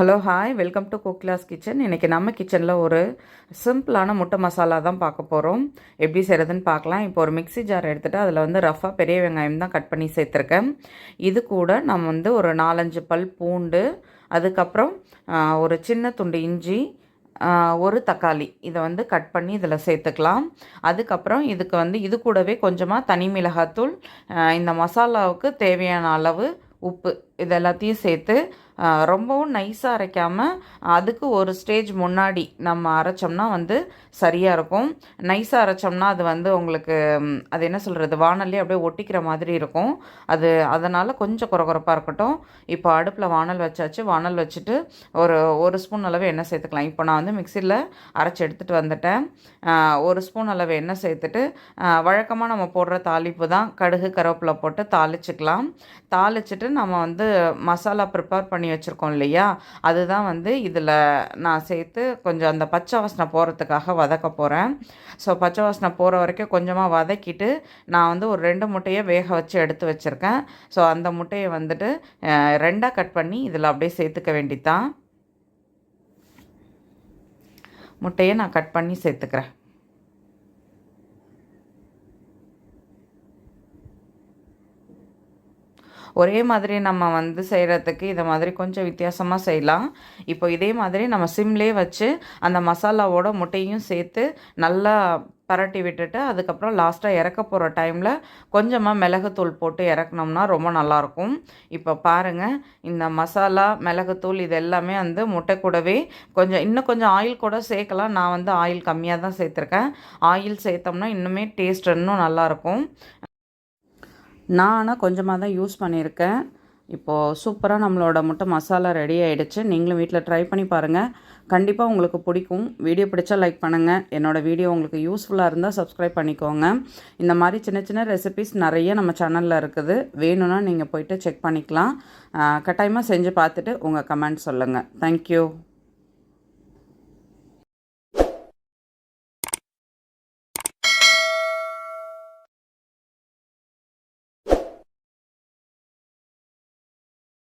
Hello hi welcome to குக்லாஸ் kitchen இன்றைக்கி நம்ம கிச்சனில் ஒரு சிம்பிளான முட்டை மசாலா தான் பார்க்க போகிறோம் எப்படி செய்கிறதுன்னு பார்க்கலாம். இப்போ ஒரு மிக்ஸி ஜார் எடுத்துகிட்டு அதில் வந்து ரஃபாக பெரிய வெங்காயம் தான் கட் பண்ணி சேர்த்துருக்கேன். இது கூட நம்ம வந்து ஒரு நாலஞ்சு பல் பூண்டு அதுக்கப்புறம் ஒரு சின்ன துண்டு இஞ்சி ஒரு தக்காளி. இதை வந்து கட் பண்ணி இதில் சேர்த்துக்கலாம். அதுக்கப்புறம் இதுக்கு வந்து இது கூடவே கொஞ்சமாக தனி மிளகாத்தூள் இந்த மசாலாவுக்கு தேவையான அளவு உப்பு இது எல்லாத்தையும் சேர்த்து ரொம்பவும் நைஸாக அரைக்காமல் அதுக்கு ஒரு ஸ்டேஜ் முன்னாடி நம்ம அரைச்சோம்னா வந்து சரியாக இருக்கும். நைஸாக அரைச்சோம்னா அது வந்து உங்களுக்கு அது என்ன சொல்கிறது வானல்லே அப்படியே ஒட்டிக்கிற மாதிரி இருக்கும். அது அதனால் கொஞ்சம் குறகுறப்பாக இருக்கட்டும். இப்போ அடுப்பில் வானல் வச்சாச்சு. வானல் வச்சுட்டு ஒரு ஒரு ஸ்பூன் அளவு எண்ணெய் சேர்த்துக்கலாம். இப்போ நான் வந்து மிக்சியில் அரைச்சி எடுத்துகிட்டு வந்துட்டேன். ஒரு ஸ்பூன் அளவு எண்ணெய் சேர்த்துட்டு வழக்கமாக நம்ம போடுற தாளிப்பு தான். கடுகு கருவேப்பிலை போட்டு தாளிச்சுக்கலாம். தாளிச்சிட்டு நம்ம வந்து மசாலா ப்ரிப்பேர் பண்ணி வச்சுருக்கோம் இல்லையா? அதுதான் வந்து இதில் நான் சேர்த்து கொஞ்சம் அந்த பச்சை வாசனை போகிறதுக்காக வதக்க போகிறேன் ஸோ பச்சை வாசனை போகிற வரைக்கும் கொஞ்சமாக வதக்கிட்டு நான் வந்து ஒரு ரெண்டு முட்டையை வேக வச்சு எடுத்து வச்சுருக்கேன். ஸோ அந்த முட்டையை வந்துட்டு ரெண்டாக கட் பண்ணி இதில் அப்படியே சேர்த்துக்க வேண்டித்தான் முட்டையை நான் கட் பண்ணி சேர்த்துக்கிறேன். ஒரே மாதிரி நம்ம வந்து செய்கிறதுக்கு இதை மாதிரி கொஞ்சம் வித்தியாசமாக செய்யலாம். இப்போ இதே மாதிரி நம்ம சிம்லேயே வச்சு அந்த மசாலாவோட முட்டையும் சேர்த்து நல்லா பரட்டி விட்டுட்டு அதுக்கப்புறம் லாஸ்ட்டாக இறக்க போகிற டைமில் கொஞ்சமாக மிளகுத்தூள் போட்டு இறக்குனோம்னா ரொம்ப நல்லாயிருக்கும் இப்போ பாருங்கள் இந்த மசாலா மிளகுத்தூள் இது எல்லாமே வந்து முட்டை கூடவே கொஞ்சம் இன்னும் கொஞ்சம் ஆயில் கூட சேர்க்கலாம். நான் வந்து ஆயில் கம்மியாக தான் சேர்த்துருக்கேன். ஆயில் சேர்த்தோம்னா இன்னுமே டேஸ்ட் இன்னும் நல்லாயிருக்கும் நான் ஆனால் கொஞ்சமாக தான் யூஸ் பண்ணியிருக்கேன். இப்போது சூப்பராக நம்மளோட முட்டை மசாலா ரெடி ஆகிடுச்சு நீங்களும் வீட்டில் ட்ரை பண்ணி பாருங்கள் கண்டிப்பாக உங்களுக்கு பிடிக்கும். வீடியோ பிடிச்சா லைக் பண்ணுங்கள் என்னோடய வீடியோ உங்களுக்கு யூஸ்ஃபுல்லாக இருந்தால் சப்ஸ்கிரைப் பண்ணிக்கோங்க. இந்த மாதிரி சின்ன சின்ன ரெசிபிஸ் நிறைய நம்ம சேனலில் இருக்குது. வேணும்னா நீங்கள் போயிட்டு செக் பண்ணிக்கலாம். கட்டாயமாக செஞ்சு பார்த்துட்டு உங்கள் கமெண்ட் சொல்லுங்கள் தேங்க்யூ